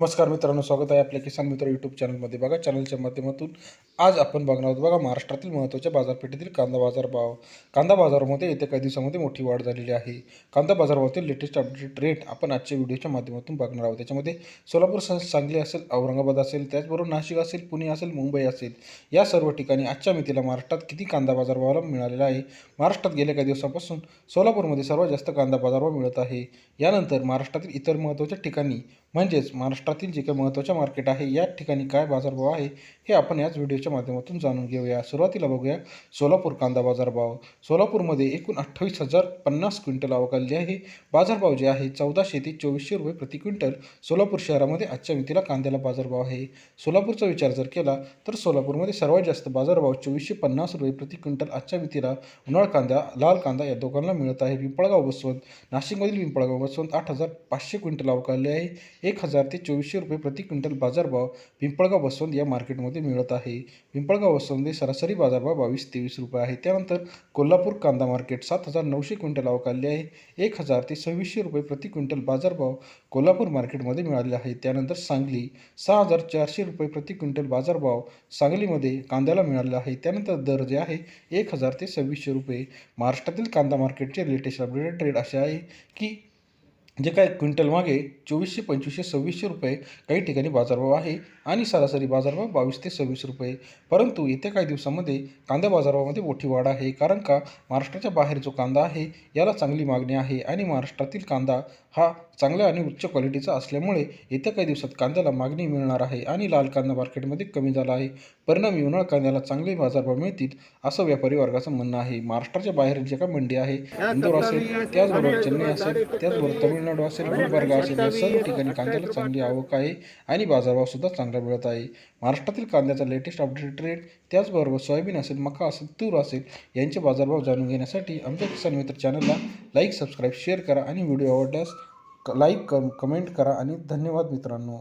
नमस्कार मित्रांनो स्वागत आहे आपल्या किसान मित्र यूट्यूब चॅनलमध्ये बघा चॅनलच्या माध्यमातून आज आपण बघणार आहोत बघा महाराष्ट्रातील महत्त्वाच्या बाजारपेठेतील कांदा बाजार भाव. कांदा बाजारामध्ये येत्या काही दिवसामध्ये मोठी वाढ झालेली आहे. कांदा बाजारावरील लेटेस्ट अपडेट रेट आपण आजच्या व्हिडिओच्या माध्यमातून बघणार आहोत. त्याच्यामध्ये सोलापूर सांगली असेल औरंगाबाद असेल त्याचबरोबर नाशिक असेल पुणे असेल मुंबई असेल या सर्व ठिकाणी आजच्या मितीला महाराष्ट्रात किती कांदा बाजारभावाला मिळालेला आहे? महाराष्ट्रात गेल्या काही दिवसापासून सोलापूरमध्ये सर्वात जास्त कांदा बाजारभाव मिळत आहे. यानंतर महाराष्ट्रातील इतर महत्त्वाच्या ठिकाणी म्हणजेच महाराष्ट्रातील जे काही महत्त्वाच्या मार्केट आहे या ठिकाणी काय बाजारभाव आहे हे आपण याच व्हिडिओच्या माध्यमातून जाणून घेऊया. सुरुवातीला बघूया. सोलापूर कांदा बाजारभाव. सोलापूरमध्ये एकूण अठ्ठावीस हजार पन्नास क्विंटल आवकाली आहे. बाजारभाव जे आहे चौदाशे ते चोवीसशे रुपये प्रति क्विंटल. सोलापूर शहरामध्ये आजच्या मितीला कांद्याला बाजारभाव आहे. सोलापूरचा विचार जर केला तर सोलापूरमध्ये सर्वात जास्त बाजारभाव चोवीसशे पन्नास रुपये प्रति क्विंटल आजच्या मितीला उन्हाळ कांदा लाल कांदा या दोघांना मिळत आहे. पिंपळगाव बसवंत. नाशिकमधील पिंपळगाव बसवंत आठ हजार पाचशे क्विंटल आवकाले आहे. एक हजार ते चोवीसशे रुपये प्रति क्विंटल बाजारभाव पिंपळगाव वसवंत या मार्केटमध्ये मिळत आहे. पिंपळगाव बसवंतमध्ये सरासरी बाजारभाव बावीस तेवीस रुपये आहे. त्यानंतर कोल्हापूर कांदा मार्केट सात हजार नऊशे क्विंटल अवकालले आहे. एक हजार ते सव्वीसशे रुपये प्रति क्विंटल बाजारभाव कोल्हापूर मार्केटमध्ये मिळाले आहे. त्यानंतर सांगली सहा हजार चारशे रुपये प्रति क्विंटल बाजारभाव सांगलीमध्ये कांद्याला मिळाला आहे. त्यानंतर दर जे आहे एक हजार ते सव्वीसशे रुपये. महाराष्ट्रातील कांदा मार्केटचे लेटेस्ट अपडेटेड रेट असे आहे की जे काय क्विंटल मागे चोवीसशे पंचवीसशे सव्वीसशे रुपये काही ठिकाणी बाजारभाव आहे आणि सरासरी बाजारभाव बावीस ते सव्वीस रुपये. परंतु येत्या काही दिवसामध्ये कांदा बाजारभावामध्ये मोठी वाढ आहे कारण का महाराष्ट्राच्या बाहेर जो कांदा आहे याला चांगली मागणी आहे आणि महाराष्ट्रातील कांदा हा चांगल्या आणि उच्च क्वालिटीचा असल्यामुळे येत्या काही दिवसात कांद्याला मागणी मिळणार आहे आणि लाल कांदा मार्केटमध्ये कमी झाला आहे. परिणामी उन्हाळ कांद्याला चांगले बाजारभाव मिळतील असं व्यापारी वर्गाचं म्हणणं आहे. महाराष्ट्राच्या बाहेर जे काही मंडी आहे इंदोर असेल त्याचबरोबर चेन्नई असेल त्याचबरोबर तामिळनाडू असेल गुलबर्गा असेल या सर्व ठिकाणी कांद्याला चांगली आवक आहे आणि बाजारभाव सुद्धा चांगला मिळत आहे. महाराष्ट्रातील कांद्याचा लेटेस्ट अपडेट रेट त्याचबरोबर सोयाबीन असेल मका असेल तूर असेल यांचे बाजारभाव जाणून घेण्यासाठी आमच्या किसान मित्र चॅनलला लाईक सबस्क्राईब शेअर करा आणि व्हिडिओ आवडल्यास लाईक कम कमेंट करा आणि धन्यवाद मित्रांनो.